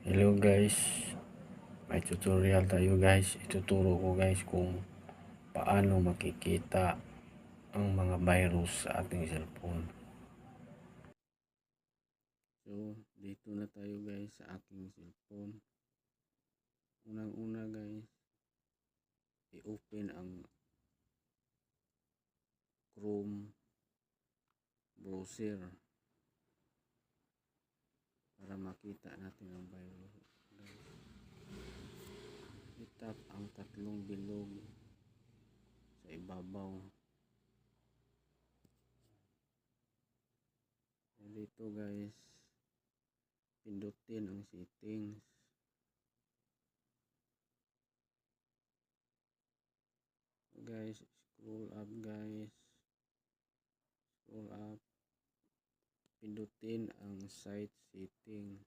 Hello guys, may tutorial tayo guys. Ituturo ko guys kung paano makikita ang mga virus sa ating cellphone. So, dito na tayo guys sa aking cellphone. Unang-una guys, i-open ang Chrome browser makita natin ang virus. I-tap ang tatlong bilog sa ibabaw. Dito guys, pindutin ang settings. Guys, scroll up guys. Scroll up. Pindutin ang site setting.